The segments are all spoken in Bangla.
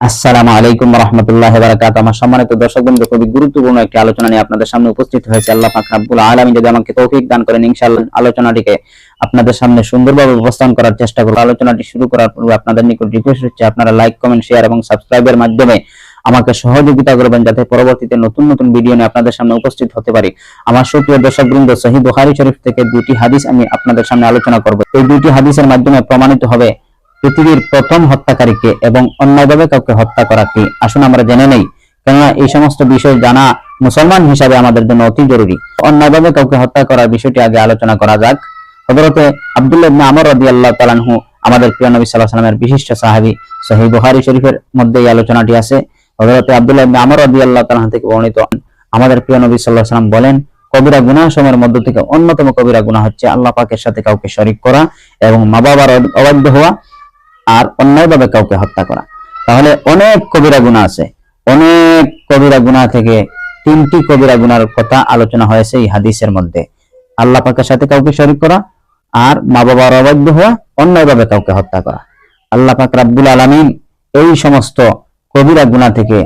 আসসালামু আলাইকুম রহমতুল্লাহ বারাকাত আমার সম্মানিত দর্শক বন্ধু, খুবই গুরুত্বপূর্ণ একটি আলোচনা নিয়ে আপনাদের সামনে উপস্থিত হয়েছে। আল্লাহ পাক রাব্বুল আলামিন যদি আমাকে তৌফিক দান করেন, ইনশাআল্লাহ আলোচনাটিকে আপনাদের সামনে সুন্দরভাবে উপস্থান করার চেষ্টা করব। আলোচনাটি শুরু করার পূর্বে আপনাদের নিকট রিকোয়েস্ট হচ্ছে আপনারা লাইক কমেন্ট শেয়ার এবং সাবস্ক্রাইবের মাধ্যমে আমাকে সহযোগিতা করবেন যাতে পরবর্তীতে নতুন নতুন ভিডিও নিয়ে আপনাদের সামনে উপস্থিত হতে পারি। আমার সুপ্রিয় দর্শক বৃন্দ সহি বুখারী শরীফ থেকে দুটি হাদিস আমি আপনাদের সামনে আলোচনা করব। এই দুটি হাদিসের মাধ্যমে প্রমাণিত হবে পৃথিবীর প্রথম হত্যাকারীকে এবং অন্যায়ভাবে কাউকে হত্যা করা কি আসুন আমরা জেনে নেই, কেননা এই সমস্ত বিষয় জানা মুসলমান হিসাবে আমাদের জন্য অতি জরুরি। অন্যায়ভাবে কাউকে হত্যা করার বিষয়টি আগে আলোচনা করা যাক। হযরতে আব্দুল্লাহ আমর রাদিয়াল্লাহু তাআলা আনহু, আমাদের প্রিয় নবী সাল্লাল্লাহু আলাইহি বিশিষ্ট সাহাবী, সহিহ বুখারী শরীফের মধ্যে এই আলোচনাটি আছে। হযরতে আব্দুল্লাহ আমর রাদিয়াল্লাহু তাআলা আনহু থেকে বর্ণিত, আমাদের প্রিয় নবী সাল্লাল্লাহু আলাইহি বলেন, কবিরা গুনাহ সময়ের মধ্য থেকে অন্যতম কবিরা গুনাহ হচ্ছে আল্লাহ পাকের সাথে কাউকে শরীক করা এবং মা বাবার অবাধ্য হওয়া। আর অন্যায়ভাবে কাউকে হত্যা করা। তাহলে অনেক কবিরা গুণা আছে। অনেক কবিরা গুণা থেকে তিনটি কবিরা গুনার কথা আলোচনা হয়েছে এই হাদিসের মধ্যে। আল্লাহ পাকের সাথে কাউকে শরীক করা আর মা বাবার অবাধ্য হওয়া, অন্যায়ভাবে কাউকে হত্যা করা। আল্লাহ পাক রাব্বুল আলামিন এই সমস্ত কবিরা গুণা থেকে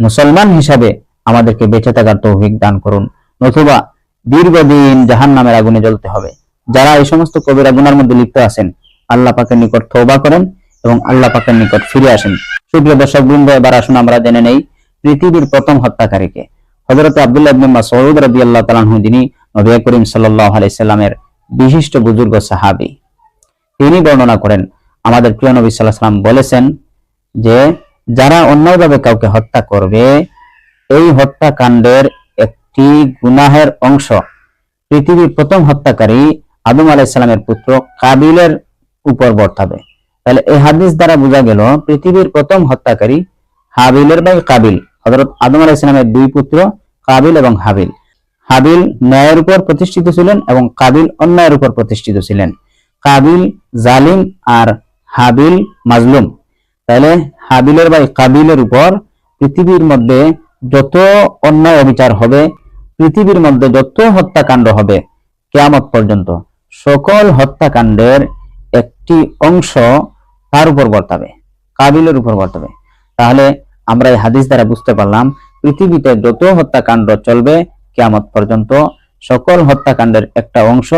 মুসলমান হিসাবে আমাদেরকে বেঁচে থাকার তৌফিক দান করুন। নতুবা দীর্ঘদিন জাহান নামের আগুনে জ্বলতে হবে। যারা এই সমস্ত কবিরা গুনার মধ্যে লিপ্ত আছেন, আল্লাহ পাকের নিকট তওবা করেন। এবং আল্লাহ পাকের নিকট ফিরে আসেন। সুপ্রিয় দর্শক বৃন্দ, এবার আসুন আমরা জেনে নেই পৃথিবীর প্রথম হত্যাকারীকে। হযরত আব্দুল্লাহ ইবনে মাসউদ রাদিয়াল্লাহু তাআলা যিনি নবী করিম সাল্লাল্লাহু আলাইহি সাল্লামের বিশিষ্ট বুজুর্গ সাহাবী, তিনি বর্ণনা করেন, আমাদের প্রিয় নবী সাল্লাল্লাহু বলেছেন যে, যারা অন্যায়ভাবে কাউকে হত্যা করবে, এই হত্যাকাণ্ডের একটি গুনাহের অংশ। পৃথিবীর প্রথম হত্যাকারী আদম আলাইহিস পুত্র কাবিলের উপর বর্তাবে। তাহলে এই হাদিস দ্বারা বোঝা গেল, পৃথিবীর প্রথম হত্যাকারী হাবিলের ভাই কাবিল, হযরত আদম আলাইহিস সালামের দুই পুত্র কাবিল এবং হাবিল। হাবিল ন্যায়ের উপর প্রতিষ্ঠিত ছিলেন এবং কাবিল অন্যায়ের উপর প্রতিষ্ঠিত ছিলেন। কাবিল জালিম আর হাবিল মাজলুম। তাহলে হাবিলের ভাই কাবিলের উপর পৃথিবীর মধ্যে যত অন্যায় অবিচার হবে, পৃথিবীর মধ্যে যত হত্যাকাণ্ড হবে, কেয়ামত পর্যন্ত সকল হত্যাকাণ্ডের একটি অংশ তার উপর বর্তাবে? কাবিলের উপর বর্তাবে। তাহলে আমরা এই হাদিস দ্বারা বুঝতে পারলাম, পৃথিবীতে যত হত্যাকাণ্ড চলবে কেয়ামত পর্যন্ত সকল হত্যাকাণ্ডের একটা অংশ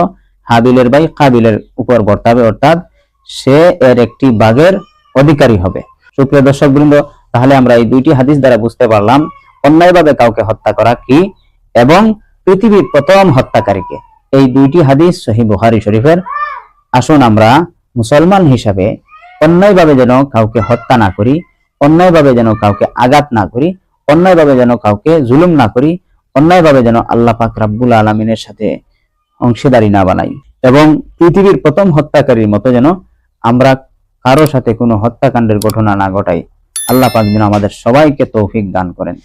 হাবিলের বাই কাবিলের উপর বর্তাবে, অর্থাৎ সে এর একটি বাঘের অধিকারী হবে। সুপ্রিয় দর্শক বৃন্দ তাহলে আমরা এই দুইটি হাদিস দ্বারা বুঝতে পারলাম, অন্যায়ভাবে কাউকে হত্যা করা কি এবং পৃথিবীর প্রথম হত্যাকারীকে। এই দুইটি হাদিস সহি বুখারী শরীফের। আসুন আমরা মুসলমান হিসাবে অন্যায়ভাবে যেন কাউকে হত্যা না করি, অন্যায়ভাবে যেন কাউকে আঘাত না করি, অন্যায়ভাবে যেন কাউকে জুলুম না করি, অন্যায়ভাবে যেন আল্লাহ পাক রাব্বুল আলমিনের সাথে অংশীদারি না বানাই। এবং পৃথিবীর প্রথম হত্যাকারীর মতো যেন আমরা কারও সাথে কোনো হত্যাকাণ্ডের ঘটনা না ঘটাই। আল্লাহ পাক যেন আমাদের সবাইকে তৌফিক দান করেন।